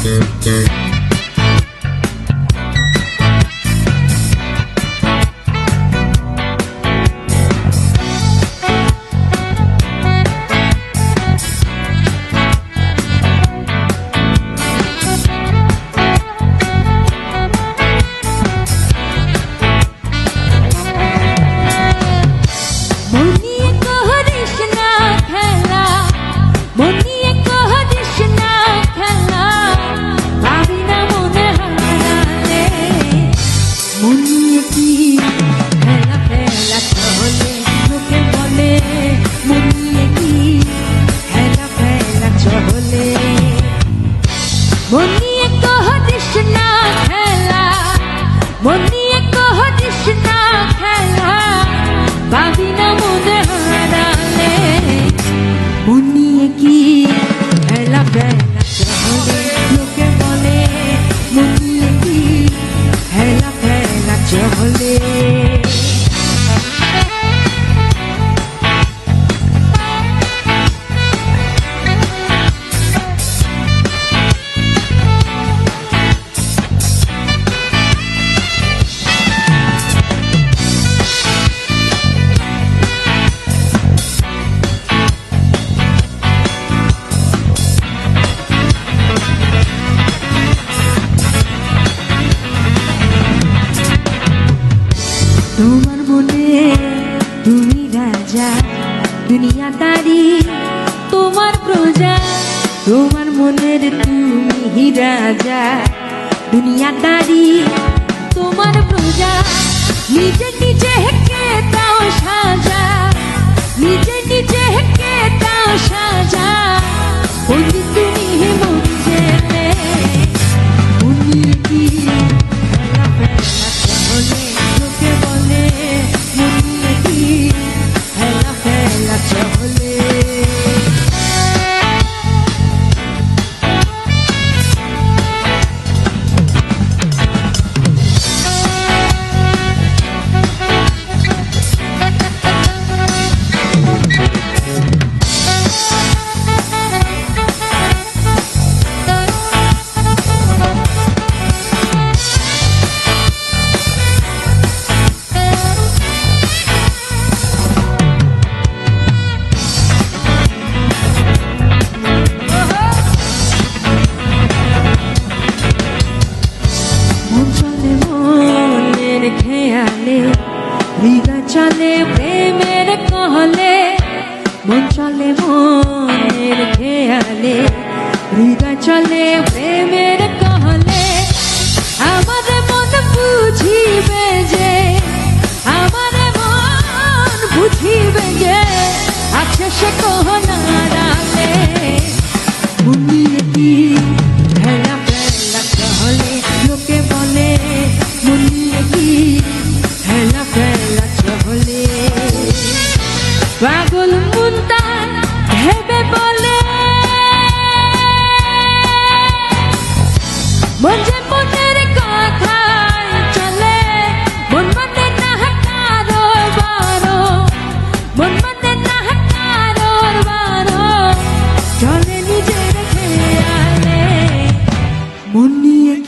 মনিয়ে মনিয়ে করিস না খেলা মনিয়ে করিস না খেলা ভাবি না মনে হারালে। মনিয়ে কি খেলা খেলা চলে, লোকে বলে মনিয়ে কি খেলা খেলা চলে। তোমার মনে তুমি রাজা দুনিয়াদারি তোমার প্রজা। তোমার মনের তুমি রাজা দুনিয়াদারি তোমার প্রজা। নিজে নিজে হেকে তাও সাজা, নিজে নিজে চলে প্রেমের কহলে মন চলে মনের খেয়ালে হৃদয় চলে প্রেমের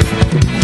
Thank